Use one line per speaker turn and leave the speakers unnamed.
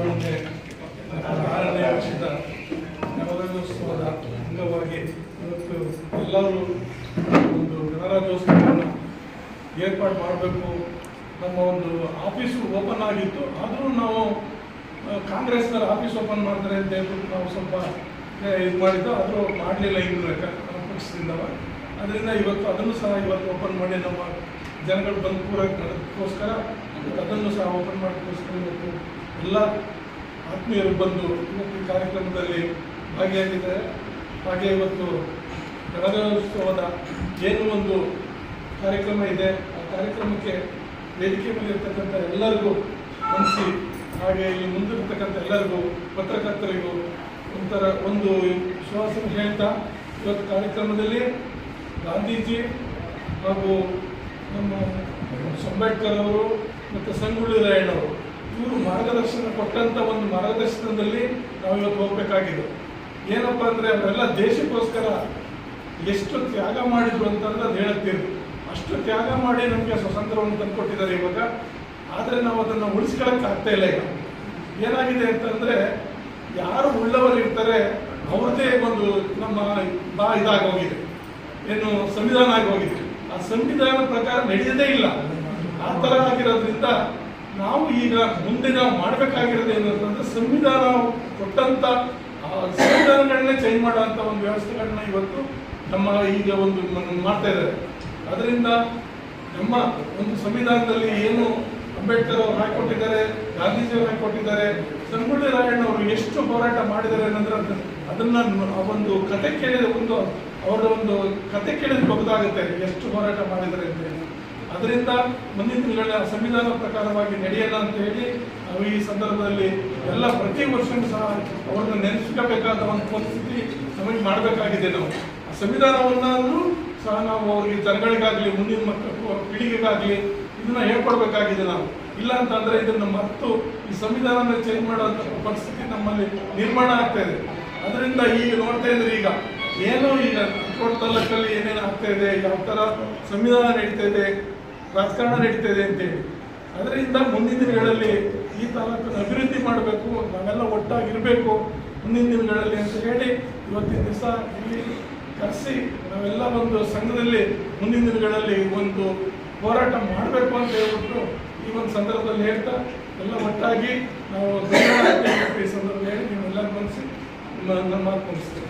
ಹದಿನೇಳನೇ ಆರನೇ ವರ್ಷದ ಗಣರಾಜ್ಯೋತ್ಸವದ ಅಂಗವಾಗಿ ಇವತ್ತು ಎಲ್ಲರೂ ಒಂದು ಗಣರಾಜ್ಯೋತ್ಸವವನ್ನು ಏರ್ಪಾಡು ಮಾಡಬೇಕು ನಮ್ಮ ಒಂದು ಆಫೀಸು ಓಪನ್ ಆಗಿತ್ತು. ಆದರೂ ನಾವು ಕಾಂಗ್ರೆಸ್ನವ್ರು ಆಫೀಸ್ ಓಪನ್ ಮಾಡ್ತಾರೆ ಅಂತ ಹೇಳ್ಬಿಟ್ಟು ನಾವು ಸ್ವಲ್ಪ ಇದು ಮಾಡಿದ್ದು. ಆದರೂ ಮಾಡಲಿಲ್ಲ ಇನ್ನು ಪಕ್ಷದಿಂದ ಅದರಿಂದ ಇವತ್ತು ಅದನ್ನು ಸಹ ಇವತ್ತು ಓಪನ್ ಮಾಡಿ ನಮ್ಮ ಜನಗಳು ಬಂದು ಕೂರಕ್ಕೋಸ್ಕರ ಅದನ್ನು ಸಹ ಓಪನ್ ಮಾಡೋಕ್ಕೋಸ್ಕರ ಇವತ್ತು ಎಲ್ಲ ಆತ್ಮೀಯರು ಬಂದು ಈ ಕಾರ್ಯಕ್ರಮದಲ್ಲಿ ಭಾಗಿಯಾಗಿದ್ದಾರೆ. ಹಾಗೆ ಇವತ್ತು ಗಣರಾಜ್ಯೋತ್ಸವದ ಏನು ಒಂದು ಕಾರ್ಯಕ್ರಮ ಇದೆ, ಆ ಕಾರ್ಯಕ್ರಮಕ್ಕೆ ವೇದಿಕೆ ಮೇಲೆ ಇರ್ತಕ್ಕಂಥ ಎಲ್ಲರಿಗೂ ಮನಸ್ಸಿ, ಹಾಗೆ ಇಲ್ಲಿ ಮುಂದಿರ್ತಕ್ಕಂಥ ಎಲ್ಲರಿಗೂ ಪತ್ರಕರ್ತರಿಗೂ ಒಂಥರ ಒಂದು ವಿಶ್ವಾಸ ಹೇಳ್ತಾ ಇವತ್ತು ಕಾರ್ಯಕ್ರಮದಲ್ಲಿ ಗಾಂಧೀಜಿ ಹಾಗೂ ನಮ್ಮ ಅಂಬೇಡ್ಕರ್ ಅವರು ಮತ್ತು ಸಂಗೊಳ್ಳಿ ರಾಯಣ್ಣವರು. ಇವರು ಮಾರ್ಗದರ್ಶನ ಕೊಟ್ಟಂತ ಒಂದು ಮಾರ್ಗದರ್ಶನದಲ್ಲಿ ನಾವು ಇವತ್ತು ಹೋಗ್ಬೇಕಾಗಿದೆ. ಏನಪ್ಪ ಅಂದ್ರೆ ಅವರೆಲ್ಲ ದೇಶಕ್ಕೋಸ್ಕರ ಎಷ್ಟು ತ್ಯಾಗ ಮಾಡಿದ್ರು ಅಂತಂದ್ರೆ ಅದು ಅಷ್ಟು ತ್ಯಾಗ ಮಾಡಿ ನಮಗೆ ಸ್ವಾತಂತ್ರ್ಯವನ್ನು ತಂದುಕೊಟ್ಟಿದ್ದಾರೆ ಇವಾಗ. ಆದರೆ ನಾವು ಅದನ್ನು ಉಳಿಸ್ಕೊಳ್ಳೋಕೆ ಆಗ್ತಾ ಇಲ್ಲ ಈಗ. ಏನಾಗಿದೆ ಅಂತಂದರೆ ಯಾರು ಉಳ್ಳವರು ಇರ್ತಾರೆ ಅವ್ರದ್ದೇ ಒಂದು ನಮ್ಮ ಬಾ ಇದಾಗೋಗಿದೆ ಏನು ಸಂವಿಧಾನ ಹೋಗಿದೆ. ಆ ಸಂವಿಧಾನ ಪ್ರಕಾರ ನಡೆಯದೇ ಇಲ್ಲ. ಆ ಥರ ಆಗಿರೋದ್ರಿಂದ ನಾವು ಈಗ ಮುಂದೆ ನಾವು ಮಾಡಬೇಕಾಗಿರೋದು ಏನಂತಂದ್ರೆ ಸಂವಿಧಾನ ಕೊಟ್ಟಂತ, ಆ, ಸಂವಿಧಾನಗಳನ್ನೇ ಚೇಂಜ್ ಮಾಡುವಂಥ ಒಂದು ವ್ಯವಸ್ಥೆಗಳನ್ನ ಇವತ್ತು ನಮ್ಮ ಈಗ ಒಂದು ಮಾಡ್ತಾ ಇದ್ದಾರೆ. ಅದರಿಂದ ನಮ್ಮ ಒಂದು ಸಂವಿಧಾನದಲ್ಲಿ ಏನು ಅಂಬೇಡ್ಕರ್ ಅವರು ಹಾಕಿಕೊಟ್ಟಿದ್ದಾರೆ ಗಾಂಧೀಜಿ ಅವರು ಹಾಕೊಟ್ಟಿದ್ದಾರೆ ಸಂಗೊಳ್ಳಿ ರಾಯಣ್ಣ ಅವರು ಎಷ್ಟು ಹೋರಾಟ ಮಾಡಿದ್ದಾರೆ ಅನ್ನೋದ್ರ ಅದ್- ಅದನ್ನ ಆ ಒಂದು ಕತೆ ಕೇಳಿದ ಒಂದು ಅವರ ಒಂದು ಕತೆ ಕೇಳಿದ್ರೆ ಗೊತ್ತಾಗುತ್ತೆ ಎಷ್ಟು ಹೋರಾಟ ಮಾಡಿದ್ದಾರೆ ಅಂತ ಅದರಿಂದ ಮುಂದಿನ ತಿಂಗಳ ಸಂವಿಧಾನ ಪ್ರಕಾರವಾಗಿ ನಡೆಯಲ್ಲ ಅಂತ ಹೇಳಿ ಈ ಸಂದರ್ಭದಲ್ಲಿ ಎಲ್ಲ ಪ್ರತಿ ವರ್ಷವೂ ಸಹ ಅವ್ರನ್ನ ನೆನೆಸ್ಕೋಬೇಕಾದ ಒಂದು ಪರಿಸ್ಥಿತಿ ನಮಗೆ ಮಾಡಬೇಕಾಗಿದೆ ನಾವು. ಸಂವಿಧಾನವನ್ನಾದ್ರೂ ಸಹ ನಾವು ಅವ್ರಿಗೆ ಜನಗಳಿಗಾಗಲಿ, ಮುಂದಿನ ಮಕ್ಕಳು ಪೀಳಿಗೆಗಾಗಲಿ ಇದನ್ನ ಹೇಳ್ಕೊಡ್ಬೇಕಾಗಿದೆ ನಾವು. ಇಲ್ಲ ಅಂತಂದ್ರೆ ಇದನ್ನ ಮತ್ತು ಈ ಸಂವಿಧಾನನ ಚೇಂಜ್ ಮಾಡುವಂತ ಪರಿಸ್ಥಿತಿ ನಮ್ಮಲ್ಲಿ ನಿರ್ಮಾಣ ಆಗ್ತಾ ಇದೆ. ಅದರಿಂದ ಈಗ ನೋಡ್ತಾ ಇದ್ರೆ ಈಗ ಏನೋ ಈಗ ಕೋಟ್ ತಾಲೂಕಲ್ಲಿ ಏನೇನು ಆಗ್ತಾ ಇದೆ, ಯಾವ ಥರ ಸಂವಿಧಾನ ನಡೀತಾ ಇದೆ ರಾಜಕಾರಣ ನಡೀತಿದೆ ಇದೆ ಅಂತೇಳಿ. ಅದರಿಂದ ಮುಂದಿನ ದಿನಗಳಲ್ಲಿ ಈ ತಾಲೂಕನ್ನು ಅಭಿವೃದ್ಧಿ ಮಾಡಬೇಕು, ನಾವೆಲ್ಲ ಒಟ್ಟಾಗಿರಬೇಕು ಮುಂದಿನ ದಿನಗಳಲ್ಲಿ ಅಂತ ಹೇಳಿ ಇವತ್ತಿನ ದಿವಸ ಇಲ್ಲಿ ಕರೆಸಿ ನಾವೆಲ್ಲ ಒಂದು ಸಂಘದಲ್ಲಿ ಮುಂದಿನ ದಿನಗಳಲ್ಲಿ ಒಂದು ಹೋರಾಟ ಮಾಡಬೇಕು ಅಂತ ಹೇಳ್ಬಿಟ್ಟು ಈ ಒಂದು ಸಂದರ್ಭದಲ್ಲಿ ಹೇಳ್ತಾ, ಎಲ್ಲ ಒಟ್ಟಾಗಿ ನಾವು ಈ ಸಂದರ್ಭದಲ್ಲಿ ಹೇಳಿ ನೀವೆಲ್ಲ ಮನಸ್ಸಿ ನಮ್ಮ ಮಾತು ಮುಗಿಸ್ತೇವೆ